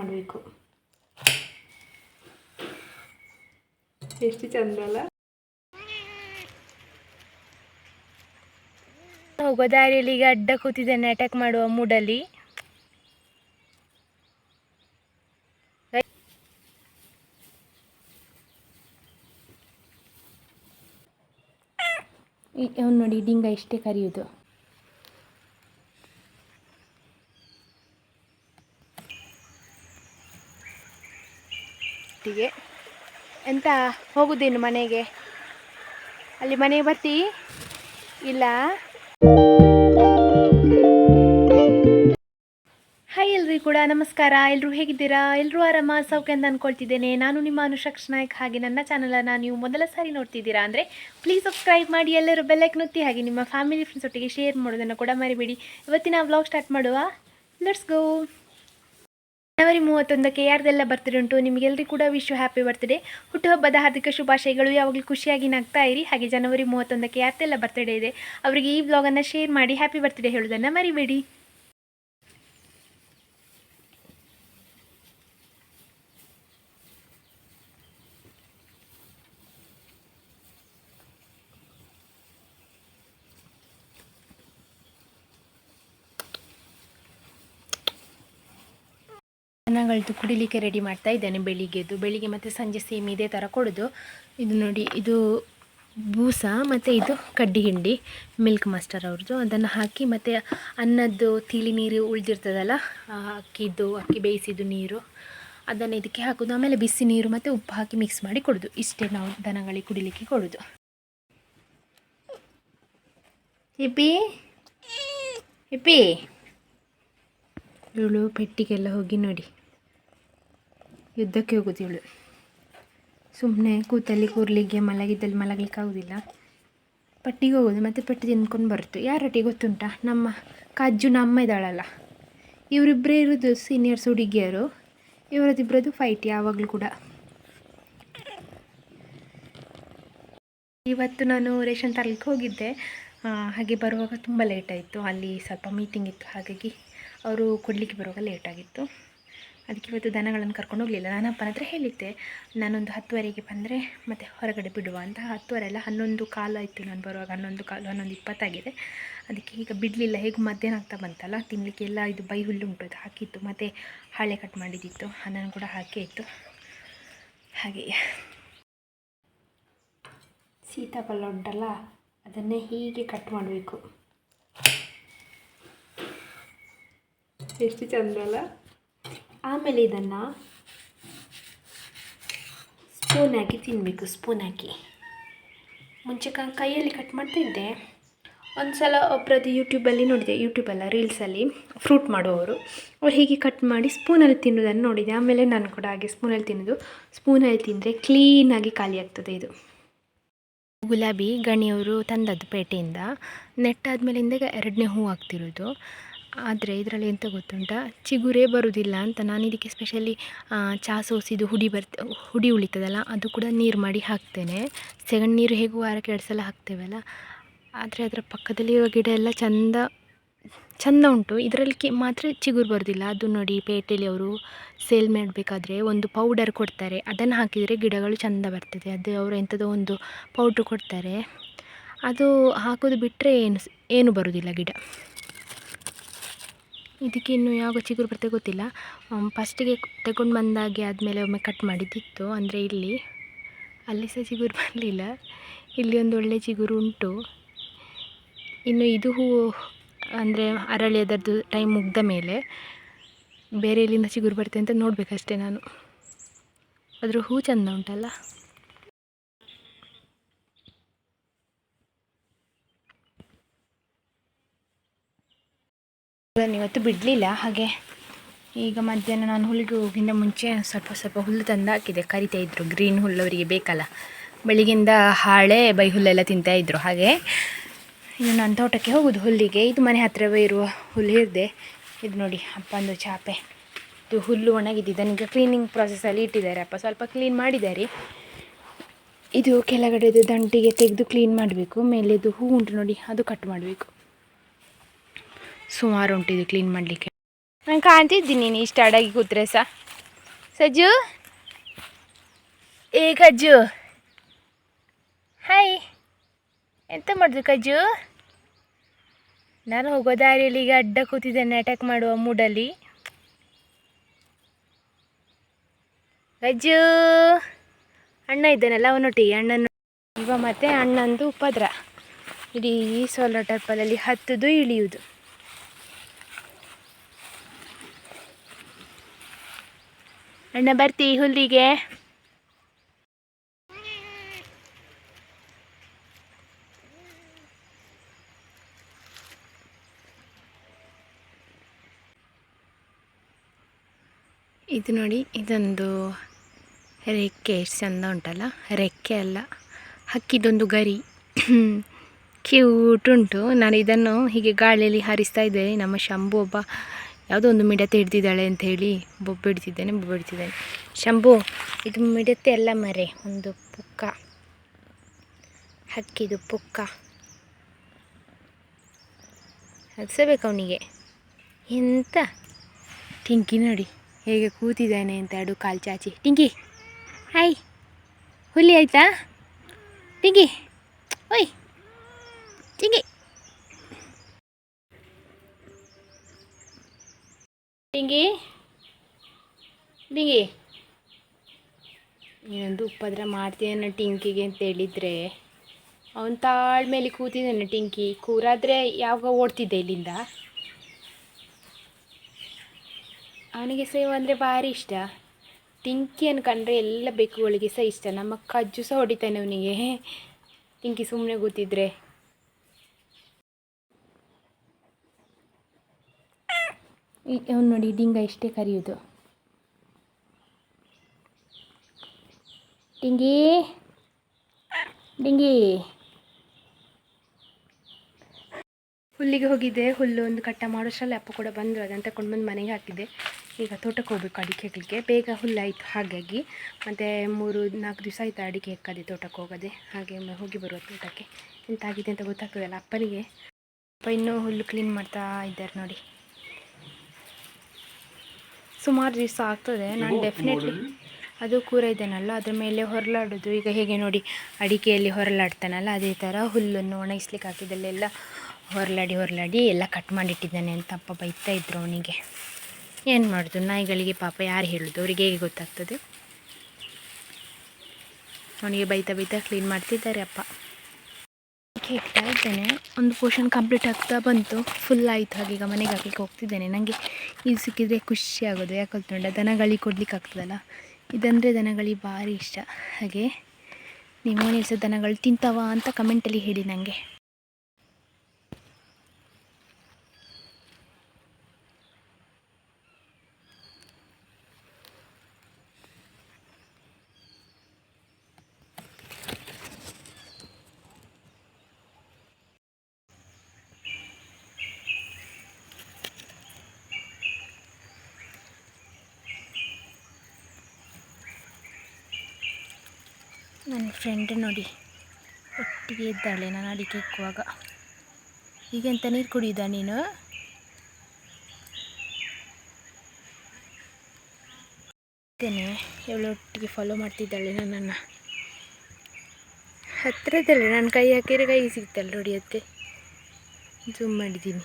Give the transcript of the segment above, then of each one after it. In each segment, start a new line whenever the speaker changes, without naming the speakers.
ಮಾಡಬೇಕು. ಎಷ್ಟು ಚಂದ ಅಲ್ಲ
ಹೋಗೋ ದಾರಿಯಲ್ಲಿ ಈಗ ಅಡ್ಡ ಕೂತಿದ್ದೇನೆ ಅಟ್ಯಾಕ್ ಮಾಡುವ ಮೂಡಲ್ಲಿ ಅವ್ನು ನೋಡಿ ಡಿಂಗ ಇಷ್ಟೇ ಕರೆಯೋದು. ಒಟ್ಟಿಗೆ ಎಂತ ಹೋಗುದೇನು ಮನೆಗೆ? ಅಲ್ಲಿ ಮನೆಗೆ ಬರ್ತೀ? ಇಲ್ಲ? ಹಾಯ್ ಎಲ್ರಿಗೂ ಕೂಡ, ನಮಸ್ಕಾರ. ಎಲ್ಲರೂ ಹೇಗಿದ್ದೀರಾ? ಎಲ್ಲರೂ ಆರಾಮ? ಸೌಖ್ಯ ಅಂತ ಅಂದ್ಕೊಳ್ತಿದ್ದೇನೆ ನಾನು ನಿಮ್ಮ ಅನುಷಕ್ಷ ನಾಯಕ್. ಹಾಗೆ ನನ್ನ ಚಾನಲನ್ನು ನೀವು ಮೊದಲ ಸಾರಿ ನೋಡ್ತಿದ್ದೀರಾ ಅಂದರೆ ಪ್ಲೀಸ್ ಸಬ್ಸ್ಕ್ರೈಬ್ ಮಾಡಿ, ಎಲ್ಲರೂ ಬೆಲ್ಲೈಕ್ ನುತ್ತಿ ಹಾಗೆ ನಿಮ್ಮ ಫ್ಯಾಮಿಲಿ ಫ್ರೆಂಡ್ಸ್ ಒಟ್ಟಿಗೆ ಶೇರ್ ಮಾಡೋದನ್ನು ಕೂಡ ಮರಿಬೇಡಿ. ಇವತ್ತಿನ ವ್ಲಾಗ್ ಸ್ಟಾರ್ಟ್ ಮಾಡುವ. ಲೆಟ್ಸ್ ಗೋ ಜನವರಿ ಮೂವತ್ತೊಂದಕ್ಕೆ ಯಾರ್ದೆಲ್ಲ ಬರ್ತ್ಡೇ ಉಂಟು ನಿಮಗೆಲ್ಲರಿಗೂ ಕೂಡ ವಿಶ್ವ ಹ್ಯಾಪಿ ಬರ್ತ್ಡೇ ಹುಟ್ಟುಹಬ್ಬದ ಹಾರ್ದಿಕ ಶುಭಾಶಯಗಳು ಯಾವಾಗಲೂ ಖುಷಿಯಾಗಿ ನಗ್ತಾ ಇರಿ. ಹಾಗೆ ಜನವರಿ ಮೂವತ್ತೊಂದಕ್ಕೆ ಯಾರ್ದೆಲ್ಲ ಬರ್ತ್ಡೇ ಇದೆ, ಅವರಿಗೆ ಈ ಬ್ಲಾಗನ್ನು ಶೇರ್ ಮಾಡಿ ಹ್ಯಾಪಿ ಬರ್ತ್ಡೇ ಹೇಳೋದನ್ನು ಮರಿಬೇಡಿ. ದನಗಳದ್ದು ಕುಡಿಲಿಕ್ಕೆ ರೆಡಿ ಮಾಡ್ತಾ ಇದ್ದೇನೆ ಬೆಳಿಗ್ಗೆದು ಬೆಳಿಗ್ಗೆ ಮತ್ತು ಸಂಜೆ ಸೇಮ್ ಇದೇ ಥರ ಕೊಡೋದು. ಇದು ನೋಡಿ, ಇದು ಬೂಸ ಮತ್ತು ಇದು ಕಡ್ಡಿ ಹಿಂಡಿ ಮಿಲ್ಕ್ ಮಾಸ್ಟರ್ ಅವ್ರದ್ದು. ಅದನ್ನು ಹಾಕಿ ಮತ್ತು ಅನ್ನದ್ದು ತಿಳಿ ನೀರು ಉಳಿದಿರ್ತದಲ್ಲ ಅಕ್ಕಿದ್ದು, ಅಕ್ಕಿ ಬೇಯಿಸಿದ್ದು ನೀರು, ಅದನ್ನು ಇದಕ್ಕೆ ಹಾಕೋದು. ಆಮೇಲೆ ಬಿಸಿ ನೀರು ಮತ್ತು ಉಪ್ಪು ಹಾಕಿ ಮಿಕ್ಸ್ ಮಾಡಿ ಕೊಡೋದು. ಇಷ್ಟೇ ನಾವು ದನಗಳಿಗೆ ಕುಡಿಲಿಕ್ಕೆ ಕೊಡೋದು. ಹಿಪ್ಪಿ ಹಿಪ್ಪಿ ಇವಳು ಪೆಟ್ಟಿಗೆಲ್ಲ ಹೋಗಿ ನೋಡಿ. ಯುದ್ಧಕ್ಕೆ ಹೋಗೋದು ಇವಳು ಸುಮ್ಮನೆ ಕೂತಲ್ಲಿ ಕೂರ್ಲಿಗೆ ಮಲಗಿದ್ದಲ್ಲಿ ಮಲಗಲಿಕ್ಕೆ ಆಗೋದಿಲ್ಲ ಪಟ್ಟಿಗೆ ಹೋಗೋದು, ಮತ್ತು ಪಟ್ಟಿ ತಿನ್ಕೊಂಡು ಬರುತ್ತೆ ಯಾರೊಟ್ಟಿಗೆ ಗೊತ್ತುಂಟ? ನಮ್ಮ ಕಾಜು ನಮ್ಮ ಇದ್ದಾಳಲ್ಲ. ಇವರಿಬ್ಬರೇ ಇರೋದು ಸೀನಿಯರ್ಸ್ ಹುಡುಗಿಯರು. ಇವರದಿಬ್ಬರದು ಫೈಟ್ ಯಾವಾಗಲೂ ಕೂಡ. ಇವತ್ತು ನಾನು ರೇಷನ್ ತರಲಿಕ್ಕೆ ಹೋಗಿದ್ದೆ. ಹಾಗೆ ಬರುವಾಗ ತುಂಬ ಲೇಟ್ ಆಯಿತು. ಅಲ್ಲಿ ಸ್ವಲ್ಪ ಮೀಟಿಂಗ್ ಇತ್ತು, ಹಾಗಾಗಿ ಅವರು ಕೊಡಲಿಕ್ಕೆ ಬರುವಾಗ ಲೇಟ್ ಆಗಿತ್ತು. ಅದಕ್ಕೆ ಇವತ್ತು ದನಗಳನ್ನು ಕರ್ಕೊಂಡು ಹೋಗಲಿಲ್ಲ. ನಾನು ಅಪ್ಪನ ಹತ್ರ ಹೇಳಿದ್ದೆ, ನಾನೊಂದು ಹತ್ತುವರೆಗೆ ಬಂದರೆ ಮತ್ತೆ ಹೊರಗಡೆ ಬಿಡುವ. ಅಂತ. ಹತ್ತುವರೆ ಅಲ್ಲ, ಹನ್ನೊಂದು ಕಾಲು ಆಯಿತು ನಾನು ಬರುವಾಗ. ಹನ್ನೊಂದು ಕಾಲು, ಹನ್ನೊಂದು ಇಪ್ಪತ್ತಾಗಿದೆ. ಅದಕ್ಕೆ ಈಗ ಬಿಡಲಿಲ್ಲ. ಹೇಗೆ ಮಧ್ಯಾಹ್ನ ಆಗ್ತಾ ಬಂತಲ್ಲ ತಿನ್ನಲಿಕ್ಕೆ ಎಲ್ಲ ಇದು ಬೈ ಹುಲ್ಲು ಉಂಟು ಅದು ಹಾಕಿತ್ತು ಮತ್ತು ಹಾಳೆ ಕಟ್ ಮಾಡಿದ್ದಿತ್ತು, ಹಣ್ಣನ್ನು ಕೂಡ ಹಾಕೇ ಇತ್ತು. ಹಾಗೆ.
ಸೀತಾಫಲ ಉಂಟಲ್ಲ, ಅದನ್ನೇ ಹೀಗೆ ಕಟ್ ಮಾಡಬೇಕು. ಎಷ್ಟು ಚಂದ ಆಮೇಲೆ ಇದನ್ನು ಸ್ಪೂನ್ ಹಾಕಿ ತಿನ್ನಬೇಕು ಸ್ಪೂನ್ ಹಾಕಿ. ಮುಂಚೆ ಕೈಯಲ್ಲಿ ಕಟ್ ಮಾಡ್ತಿದ್ದೆ. ಒಂದು ಸಲ ಒಬ್ಬರದ್ದು ಯೂಟ್ಯೂಬಲ್ಲಿ ನೋಡಿದೆ ಯೂಟ್ಯೂಬಲ್ಲ ರೀಲ್ಸಲ್ಲಿ ಫ್ರೂಟ್ ಮಾಡುವವರು. ಅವ್ರು ಹೀಗೆ ಕಟ್ ಮಾಡಿ ಸ್ಪೂನಲ್ಲಿ ತಿನ್ನೋದನ್ನು ನೋಡಿದೆ. ಆಮೇಲೆ ನಾನು ಕೂಡ ಹಾಗೆ ಸ್ಪೂನಲ್ಲಿ ತಿನ್ನೋದು. ಸ್ಪೂನಲ್ಲಿ ತಿಂದರೆ ಕ್ಲೀನಾಗಿ ಖಾಲಿ ಆಗ್ತದೆ ಇದು.
ಗುಲಾಬಿ ಗಣಿಯವರು ತಂದದ್ದು ಪೇಟೆಯಿಂದ. ನೆಟ್ಟಾದ ಮೇಲಿಂದ ಎರಡನೇ ಹೂ ಆಗ್ತಿರೋದು ಆದರೆ ಇದರಲ್ಲಿ ಎಂತ ಗೊತ್ತುಂಟ? ಚಿಗುರೇ ಬರುವುದಿಲ್ಲ ಅಂತ ನಾನು ಇದಕ್ಕೆ ಸ್ಪೆಷಲಿ ಚಾ ಸೋಸಿದ್ದು ಹುಡಿ ಬರ್ತ, ಹುಡಿ ಉಳಿತದಲ್ಲ, ಅದು ಕೂಡ ನೀರು ಮಾಡಿ ಹಾಕ್ತೇನೆ. ಸೆಗಣಿ ನೀರು ಹೇಗೂ ವಾರಕ್ಕೆ ಎರಡು ಸಲ ಹಾಕ್ತೇವಲ್ಲ? ಆದರೆ ಅದರ ಪಕ್ಕದಲ್ಲಿರುವ ಗಿಡ ಎಲ್ಲ ಚಂದ ಚಂದ ಉಂಟು. ಇದರಲ್ಲಿ ಕಿ, ಮಾತ್ರ ಚಿಗುರು ಬರೋದಿಲ್ಲ. ಅದು ನೋಡಿ ಪೇಟೆಯಲ್ಲಿ ಅವರು ಸೇಲ್ ಮಾಡಬೇಕಾದ್ರೆ ಒಂದು ಪೌಡರ್ ಕೊಡ್ತಾರೆ. ಅದನ್ನು ಹಾಕಿದರೆ ಗಿಡಗಳು ಚಂದ ಬರ್ತದೆ. ಅದು ಅವರು ಎಂಥದೋ ಒಂದು ಪೌಡ್ರ್ ಕೊಡ್ತಾರೆ. ಅದು ಹಾಕೋದು ಬಿಟ್ಟರೆ ಏನು ಏನು ಬರೋದಿಲ್ಲ ಗಿಡ. ಇದಕ್ಕೆ ಇನ್ನು ಯಾವ ಚಿಗುರು ಬರ್ತದೆ ಗೊತ್ತಿಲ್ಲ. ಫಸ್ಟಿಗೆ ತಗೊಂಡು ಬಂದಾಗೆ ಆದಮೇಲೆ ಒಮ್ಮೆ ಕಟ್ ಮಾಡಿದ್ದಿತ್ತು. ಅಂದರೆ ಇಲ್ಲಿ, ಅಲ್ಲಿ ಸಹ ಚಿಗುರು ಬರಲಿಲ್ಲ. ಇಲ್ಲಿ ಒಂದು ಒಳ್ಳೆ ಚಿಗುರು ಉಂಟು. ಇನ್ನು ಇದು ಹೂವು ಅಂದರೆ ಅರಳಿ ಅದರದ್ದು ಟೈಮ್ ಮುಗ್ದ ಮೇಲೆ ಬೇರೆ ಇಲ್ಲಿಂದ ಚಿಗುರು ಬರುತ್ತೆ ಅಂತ ನೋಡಬೇಕಷ್ಟೇ ನಾನು. ಅದರ ಹೂ ಚಂದ ಉಂಟಲ್ಲ. ಅದನ್ನು ಇವತ್ತು ಬಿಡಲಿಲ್ಲ. ಹಾಗೆ ಈಗ ಮಧ್ಯಾಹ್ನ ನಾನು ಹುಲ್ಲಿಗೆ ಹೋಗಿಂದ ಮುಂಚೆ ಸ್ವಲ್ಪ ಸ್ವಲ್ಪ ಹುಲ್ಲು ತಂದು ಹಾಕಿದೆ ಕರಿತಾ ಇದ್ರು ಗ್ರೀನ್ ಹುಲ್ಲು ಅವರಿಗೆ ಬೇಕಲ್ಲ. ಬೆಳಿಗ್ಗೆಯಿಂದ ಹಾಳೆ ಬೈ ಹುಲ್ಲೆಲ್ಲ ತಿಂತಾ ಇದ್ರು. ಹಾಗೆ ಇನ್ನು ನಾನು ತೋಟಕ್ಕೆ ಹೋಗೋದು ಹುಲ್ಲಿಗೆ. ಇದು ಮನೆ ಹತ್ತಿರವೇ ಇರುವ ಹುಲ್ಲು ಇರದೆ. ಇದು ನೋಡಿ ಅಪ್ಪಂದು ಚಾಪೆ. ಇದು ಹುಲ್ಲು ಒಣಗಿದೆ ಇದನ್ನೀಗ ಕ್ಲೀನಿಂಗ್ ಪ್ರಾಸೆಸ್ಸಲ್ಲಿ ಇಟ್ಟಿದ್ದಾರೆ ಅಪ್ಪ. ಸ್ವಲ್ಪ ಕ್ಲೀನ್ ಮಾಡಿದ್ದಾರೆ. ಇದು ಕೆಳಗಡೆದು ದಂಟಿಗೆ ತೆಗೆದು ಕ್ಲೀನ್ ಮಾಡಬೇಕು. ಮೇಲೆದು ಹೂ ಉಂಟು ನೋಡಿ, ಅದು ಕಟ್ ಮಾಡಬೇಕು. ಸುಮಾರು ಉಂಟು ಇದು ಕ್ಲೀನ್ ಮಾಡಲಿಕ್ಕೆ. ನಾನು ಕಾಣ್ತಿದ್ದೀನಿ ನೀನು ಇಷ್ಟ ಅಡಗಿ ಕೂತ್ರೆ ಸಹ ಸಜ್ಜು? ಏ ಕಜ್ಜು? ಹಾಯ್ ಎಂತ ಮಾಡಿದ್ರು ಕಜ್ಜು? ನಾನು ಹೋಗೋ ದಾರಿಯಲ್ಲಿ ಈಗ ಅಡ್ಡ ಕೂತಿದ್ದೇನೆ ಅಟ್ಯಾಕ್ ಮಾಡುವ ಮೂಡಲ್ಲಿ ಕಜ್ಜು? ಅಣ್ಣ ಇದ್ದಾನಲ್ಲ ಅವನೊಟ್ಟಿಗೆ, ಅಣ್ಣನ. ಇವ ಮತ್ತೆ ಅಣ್ಣಂದು ಉಪದ್ರ. ಇಡೀ ಸೋಲೋ ಟೈಪಲ್ಲಿ ಹತ್ತುದು ಇಳಿಯುವುದು ಅಣ್ಣ, ಬರ್ತಿ ಹುಲ್ಲಿಗೆ ಇದು ನೋಡಿ, ಇದೊಂದು ರೆಕ್ಕೆ, ಎಷ್ಟು ಚಂದ ಉಂಟಲ್ಲ? ರೆಕ್ಕೆ ಅಲ್ಲ, ಹಕ್ಕಿದೊಂದು ಗರಿ. ಕ್ಯೂಟ್ ಉಂಟು. ನಾನು ಇದನ್ನು ಹೀಗೆ ಗಾಳಿಯಲ್ಲಿ ಹಾರಿಸ್ತಾ ಇದ್ದೇನೆ. ನಮ್ಮ ಶಂಭು ಒಬ್ಬ ಯಾವುದೋ ಒಂದು ಮಿಡತೆ ಹಿಡ್ದಿದ್ದಾಳೆ ಅಂತ ಹೇಳಿ ಬೊಬ್ಬೆ ಹಿಡ್ತಿದ್ದೇನೆ ಬೊಬ್ಬೆ ಹಿಡ್ತಿದ್ದೇನೆ ಶಂಭು, ಇದು ಮಿಡತೆ ಅಲ್ಲ ಮರೆ, ಒಂದು ಪುಕ್ಕ. ಹಕ್ಕಿದು ಪುಕ್ಕ. ಹಗ್ಸಬೇಕು ಅವನಿಗೆ. ಎಂತ? ಟಿಂಕಿ ನೋಡಿ, ಹೇಗೆ ಕೂತಿದ್ದಾನೆ ಅಂತ ಎರಡು ಕಾಲು ಚಾಚಿ. ಟಿಂಕಿ, ಹಾಯ್. ಹುಲಿ ಆಯ್ತಾ? ಟಿಂಕಿ, ಓಯ್. ಟಿಂಕಿ ಟಿಂಗಿ ಟಿಂಗಿ ನೀನೊಂದು ಉಪದ್ರ ಮಾಡ್ತೀಯನ್ನ ಟಿಂಕಿಗೆ ಅಂತ ಹೇಳಿದರೆ. ಅವನ ತಾಳ್ಮೇಲೆ ಕೂತಿದ್ದಾನೆ ಟಿಂಕಿ. ಕೂರಾದರೆ ಯಾವಾಗ ಓಡ್ತಿದ್ದೆ ಇಲ್ಲಿಂದ? ಅವನಿಗೆ ಸೇವ್ ಅಂದರೆ ಭಾರಿ ಇಷ್ಟ. ಟಿಂಕಿ ಅನ್ಕಂಡ್ರೆ ಎಲ್ಲ ಬೆಕ್ಕುಗಳಿಗೆ ಸಹ ಇಷ್ಟ. ನಮ್ಮ ಕಜ್ಜು ಸಹ ಹೊಡಿತಾನೆ ಅವನಿಗೆ. ಟಿಂಕಿ ಸುಮ್ಮನೆ ಕೂತಿದ್ರೆ. ಅವನು ನೋಡಿ, ಡಿಂಗ ಇಷ್ಟೇ ಕರೆಯೋದು. ಡಿಂಗಿ. ಡಿಂಗಿ. ಹುಲ್ಲಿಗೆ ಹೋಗಿದ್ದೆ ಹುಲ್ಲು ಒಂದು ಕಟ್ಟ ಮಾಡೋಷ್ಟರಲ್ಲಿ ಅಪ್ಪ ಕೂಡ ಬಂದರು ಅದನ್ನು ತಗೊಂಡು ಬಂದು ಮನೆಗೆ ಹಾಕಿದ್ದೆ ಈಗ ತೋಟಕ್ಕೆ ಹೋಗ್ಬೇಕು ಅಡಿಕೆ ಹಾಕಲಿಕ್ಕೆ ಬೇಗ ಹುಲ್ಲಾಯಿತು, ಹಾಗಾಗಿ. ಮತ್ತು ಮೂರು ನಾಲ್ಕು ದಿವಸ ಆಯಿತು ಅಡಿಕೆ ಹೆಕ್ಕದೆ ತೋಟಕ್ಕೆ ಹೋಗದೆ. ಹಾಗೆ ಹೋಗಿ ಬರುವ ತೋಟಕ್ಕೆ. ಎಂತಾಗಿದೆ ಅಂತ ಗೊತ್ತಾಗ್ತದಲ್ಲ ಅಪ್ಪನಿಗೆ. ಅಪ್ಪ ಇನ್ನೂ ಹುಲ್ಲು ಕ್ಲೀನ್ ಮಾಡ್ತಾ ಇದ್ದಾರೆ ನೋಡಿ. ಸುಮಾರು ದಿವಸ ಆಗ್ತದೆ. ನಾನು ಡೆಫಿನೆಟ್ಲಿ ಅದು ಕೂರ ಇದ್ದೇನಲ್ಲ ಅದ್ರ ಮೇಲೆ ಹೊರಲಾಡೋದು. ಈಗ ಹೇಗೆ ನೋಡಿ ಅಡಿಕೆಯಲ್ಲಿ ಹೊರಲಾಡ್ತಾನಲ್ಲ ಅದೇ ಥರ ಹುಲ್ಲನ್ನು ಒಣಗಿಸ್ಲಿಕ್ಕೆ ಹಾಕಿದಲ್ಲೆಲ್ಲ ಹೊರಲಾಡಿ ಹೊರಲಾಡಿ ಎಲ್ಲ ಕಟ್ ಮಾಡಿಟ್ಟಿದ್ದಾನೆ ಅಂತ ಅಪ್ಪ ಬೈತಾ ಇದ್ರು ಅವನಿಗೆ. ಏನು ಮಾಡೋದು? ನಾಯಿಗಳಿಗೆ ಪಾಪ ಯಾರು ಹೇಳೋದು? ಅವ್ರಿಗೆ ಹೇಗೆ ಗೊತ್ತಾಗ್ತದೆ? ಅವನಿಗೆ ಬೈತಾ ಬೈತಾ ಕ್ಲೀನ್ ಮಾಡ್ತಿದ್ದಾರೆ ಅಪ್ಪ. ಕೇಳ್ತಾ ಇದ್ದೇನೆ, ಒಂದು ಪೋರ್ಷನ್ ಕಂಪ್ಲೀಟ್ ಆಗ್ತಾ ಬಂತು. ಫುಲ್ ಆಯಿತು ಹಾಗೆ ಈಗ ಮನೆಗೆ ಹಾಕ್ಲಿಕ್ಕೆ ಹೋಗ್ತಿದ್ದೇನೆ. ನನಗೆ ಇದು ಸಿಕ್ಕಿದರೆ ಖುಷಿ ಆಗೋದು. ಯಾಕಂತಂದ್ರೆ ದನಗಳಿ ಕೊಡ್ಲಿಕ್ಕೆ ಆಗ್ತದಲ್ಲ. ಇದಂದರೆ ದನಗಳಿಗೆ ಭಾರಿ ಇಷ್ಟ. ಹಾಗೆ, ನಿಮ್ಮ ಮನೆ ಸಹ ದನಗಳು ತಿಂತಾವ ಅಂತ ಕಮೆಂಟಲ್ಲಿ ಹೇಳಿ ನನಗೆ ನನ್ನ ಫ್ರೆಂಡ್ ನೋಡಿ, ಒಟ್ಟಿಗೆ ಇದ್ದಾಳೆ. ನಾನು ಅಡಿಕೆ ಇಕ್ಕುವಾಗ. ಈಗೆಂತ ನೀರು ಕುಡಿಯುದ ನೀನು? ಇದ್ದೇನೆ. ಇವಳು ಒಟ್ಟಿಗೆ ಫಾಲೋ ಮಾಡ್ತಿದ್ದಾಳೆ ನನ್ನನ್ನು. ಹತ್ತಿರದಲ್ಲೇ ನಾನು ಕೈ ಹಾಕಿದರೆ ಕೈ ಸಿಗ್ತಲ್ಲ ನೋಡಿ ಅತ್ತೆ ಜೂಮ್ ಮಾಡಿದ್ದೀನಿ.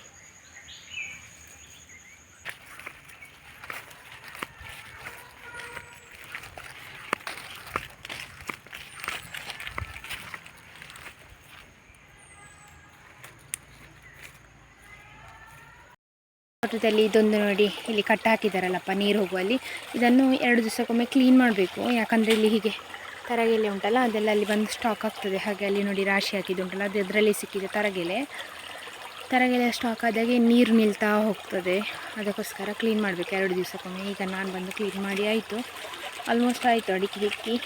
ತೋಟದಲ್ಲಿ ಇದೊಂದು ನೋಡಿ, ಇಲ್ಲಿ ಕಟ್ಟ ಹಾಕಿದ್ದಾರಲ್ಲಪ್ಪ ನೀರು ಹೋಗುವಲ್ಲಿ. ಇದನ್ನು ಎರಡು ದಿವಸಕ್ಕೊಮ್ಮೆ ಕ್ಲೀನ್ ಮಾಡಬೇಕು. ಯಾಕಂದರೆ ಇಲ್ಲಿ ಹೀಗೆ ತರಗೆಲೆ ಉಂಟಲ್ಲ, ಅದೆಲ್ಲ ಅಲ್ಲಿ ಬಂದು ಸ್ಟಾಕ್ ಆಗ್ತದೆ. ಹಾಗೆ ಅಲ್ಲಿ ನೋಡಿ ರಾಶಿ ಹಾಕಿದ್ದು ಉಂಟಲ್ಲ, ಅದು ಅದರಲ್ಲಿ ಸಿಕ್ಕಿದೆ ತರಗೆಲೆ. ತರಗೆಲೆ ಸ್ಟಾಕ್ ಆದಾಗೆ ನೀರು ನಿಲ್ತಾ ಹೋಗ್ತದೆ. ಅದಕ್ಕೋಸ್ಕರ ಕ್ಲೀನ್ ಮಾಡಬೇಕು ಎರಡು ದಿವಸಕ್ಕೊಮ್ಮೆ. ಈಗ ನಾನು ಬಂದು ಕ್ಲೀನ್ ಮಾಡಿ ಆಯಿತು. ಆಲ್ಮೋಸ್ಟ್ ಆಯಿತು, ಅಡಿಕೆ ಹಿಕ್ಕಿ.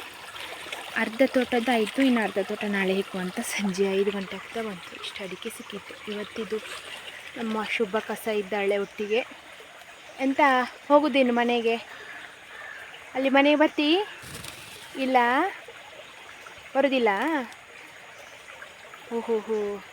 ಅರ್ಧ ತೋಟದ್ದಾಯಿತು, ಇನ್ನು ಅರ್ಧ ತೋಟ ನಾಳೆ ಹಿಕ್ಕುವಂತ ಸಂಜೆ ಐದು ಗಂಟೆ ಆಗ್ತಾ ಬಂತು. ಇಷ್ಟು ಅಡಿಕೆ ಸಿಕ್ಕಿತ್ತು ಇವತ್ತಿದು ನಮ್ಮ ಶುಭ ಕಸ ಇದ್ದಾಳೆ ಒಟ್ಟಿಗೆ. ಎಂತ, ಹೋಗುದೇನು ಮನೆಗೆ? ಅಲ್ಲಿ ಮನೆಗೆ ಬರ್ತಿ? ಇಲ್ಲ? ಬರೋದಿಲ್ಲ? ಓಹೋ ಹೋ